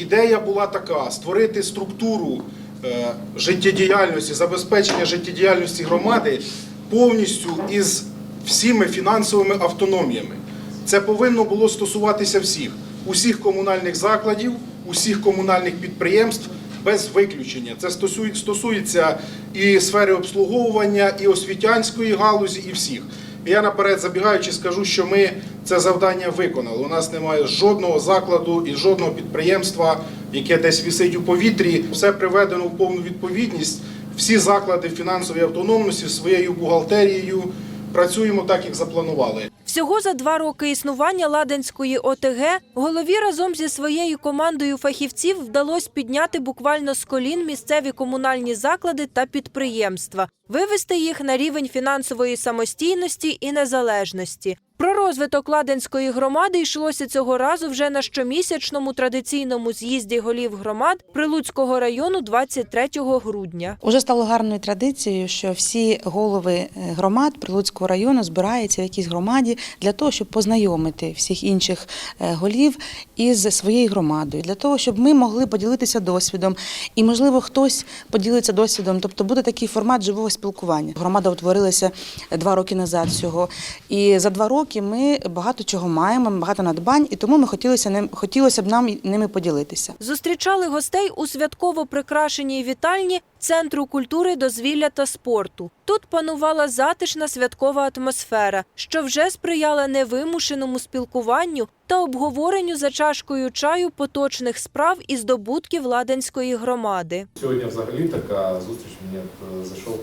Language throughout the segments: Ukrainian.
Ідея була така: створити структуру е, життєдіяльності, забезпечення життєдіяльності громади повністю із всіми фінансовими автономіями. Це повинно було стосуватися всіх, усіх комунальних закладів, усіх комунальних підприємств без виключення. Це стосується і сфери обслуговування, і освітянської галузі, і всіх. Я наперед забігаючи, скажу, що ми це завдання виконали. У нас немає жодного закладу і жодного підприємства, яке десь висить у повітрі. Все приведено в повну відповідність. Всі заклади фінансової автономності своєю бухгалтерією працюємо так, як запланували. Всього за два роки існування Ладенської ОТГ голові разом зі своєю командою фахівців вдалося підняти буквально з колін місцеві комунальні заклади та підприємства, вивести їх на рівень фінансової самостійності і незалежності. Про розвиток Ладенської громади йшлося цього разу вже на щомісячному традиційному з'їзді голів громад Прилуцького району 23 грудня. Уже стало гарною традицією, що всі голови е, громад Прилуцького району збираються в якійсь громаді для того, щоб познайомити всіх інших е, голів із своєю громадою, для того, щоб ми могли поділитися досвідом, і можливо хтось поділиться досвідом. Тобто буде такий формат живого спілкування. Громада утворилася два роки назад всього, і за два роки ми багато чого маємо, багато надбань, і тому ми хотілося ним хотілося б нам ними поділитися. Зустрічали гостей у святково прикрашеній вітальні Центру культури, дозвілля та спорту. Тут панувала затишна святкова атмосфера, що вже сприяла невимушеному спілкуванню та обговоренню за чашкою чаю поточних справ і здобутків Ладенської громади. Сьогодні взагалі така зустріч мені е, зайшов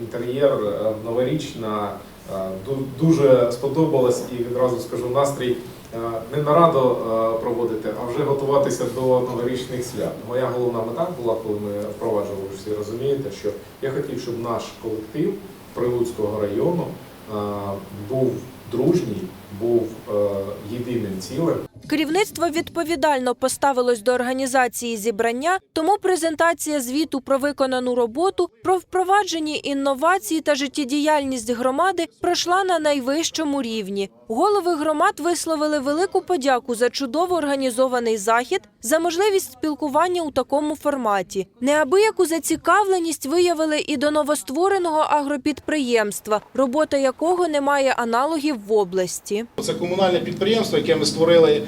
інтер'єр е, новорічна, е, ду- дуже сподобалось і відразу скажу настрій е, не нараду е, проводити, а вже готуватися до новорічних свят. Моя головна мета була, коли ми впроваджували, всі розумієте, що я хотів, щоб наш колектив Прилуцького району е, був дружній, був е, єдиним цілим. Керівництво відповідально поставилось до організації зібрання, тому презентація звіту про виконану роботу, про впроваджені інновації та життєдіяльність громади пройшла на найвищому рівні. Голови громад висловили велику подяку за чудово організований захід, за можливість спілкування у такому форматі. Неабияку зацікавленість виявили і до новоствореного агропідприємства, робота якого не має аналогів в області. Це комунальне підприємство, яке ми створили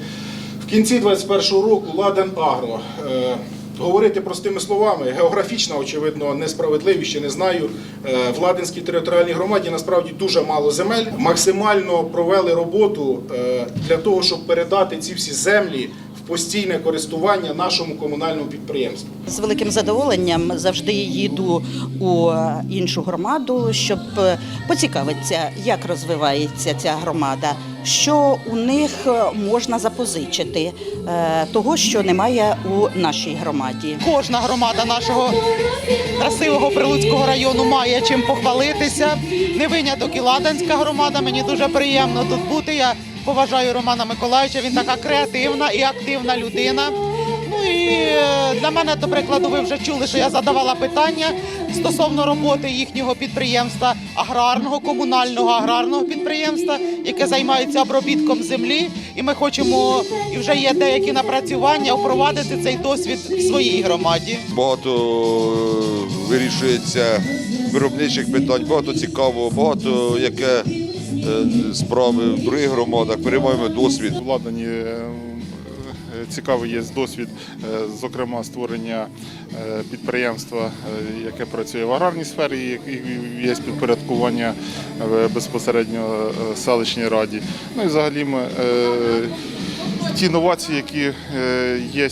в кінці 2021 року Ладен Агро. Е, Говорити простими словами, географічна, очевидно, несправедливість, ще не знаю. Е, В Ладенській територіальній громаді насправді дуже мало земель. Максимально провели роботу е, для того, щоб передати ці всі землі в постійне користування нашому комунальному підприємству. З великим задоволенням завжди їду у іншу громаду, щоб поцікавитися, як розвивається ця громада, що у них е, можна запозичити, е, того, що немає у нашій громаді. Кожна громада нашого красивого Прилуцького району має чим похвалитися. Не виняток і Ладанська громада. Мені дуже приємно тут бути. Я поважаю Романа Миколаївича. Він така креативна і активна людина. Ну і е, для мене, до прикладу, ви вже чули, що я задавала питання стосовно роботи їхнього підприємства, аграрного, комунального аграрного підприємства, яке займається обробітком землі. І ми хочемо, і вже є деякі напрацювання, впровадити цей досвід в своїй громаді. багато е, вирішується виробничих питань, багато цікавого, багато яке е, справи в других громадах, переймаємо досвід. В Ладані е, цікавий є досвід, е, зокрема створення е, підприємства, е, яке працює в аграрній сфері, і є підпорядкування безпосередньо селищній раді. Ну і взагалі ми ті новації, які є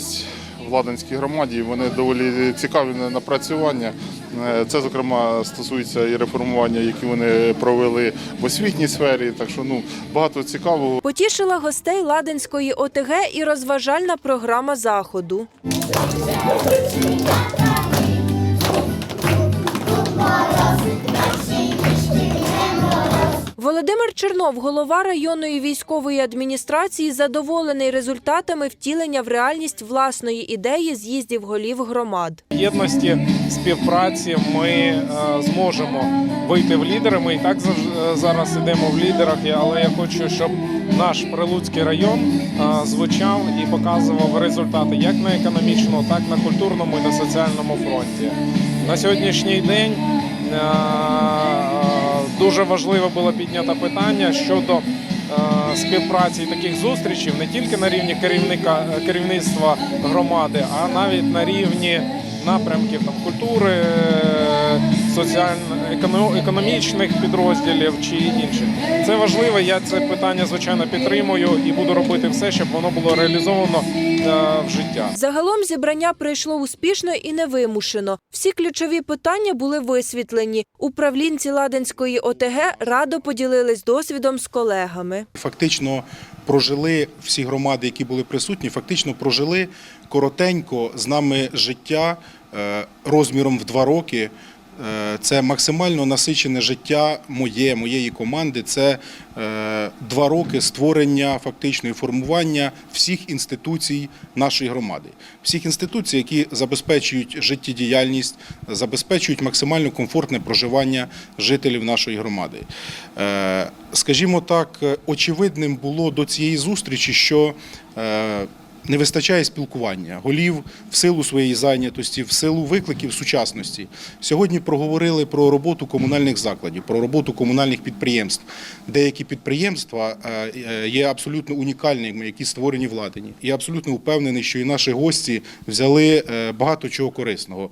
Ладанській громаді, вони доволі цікаві на напрацювання. Е, Це, зокрема, стосується і реформування, які вони провели в освітній сфері. Так що ну багато цікавого. Потішила гостей Ладенської ОТГ і розважальна програма заходу. Володимир Чернов, голова районної військової адміністрації, задоволений результатами втілення в реальність власної ідеї з'їздів голів громад. єдності, співпраці ми е, зможемо вийти в лідери. Ми і так зараз ідемо в лідерах, але я хочу, щоб наш Прилуцький район е, звучав і показував результати як на економічному, так на культурному і на соціальному фронті. На сьогоднішній день е, дуже важливо було піднято питання щодо е, співпраці таких зустрічей не тільки на рівні керівника керівництва громади, а навіть на рівні напрямків там культури, е, соціально-економічних підрозділів чи інших. Це важливо. Я це питання звичайно підтримую і буду робити все, щоб воно було реалізовано е, в життя. Загалом зібрання пройшло успішно і невимушено. Всі ключові питання були висвітлені. Управлінці Ладенської ОТГ радо поділились досвідом з колегами. Фактично прожили всі громади, які були присутні, фактично прожили коротенько з нами життя е, розміром в два роки. Е, Це максимально насичене життя моє, моєї команди. Це е, два роки створення фактично і формування всіх інституцій нашої громади, всіх інституцій, які забезпечують життєдіяльність, забезпечують максимально комфортне проживання жителів нашої громади. Е, Скажімо так, очевидним було до цієї зустрічі, що не вистачає спілкування голів в силу своєї зайнятості, в силу викликів сучасності. Сьогодні проговорили про роботу комунальних закладів, про роботу комунальних підприємств. Деякі підприємства е, е, є абсолютно унікальними, які створені в Ладині. Я абсолютно впевнений, що і наші гості взяли е, багато чого корисного.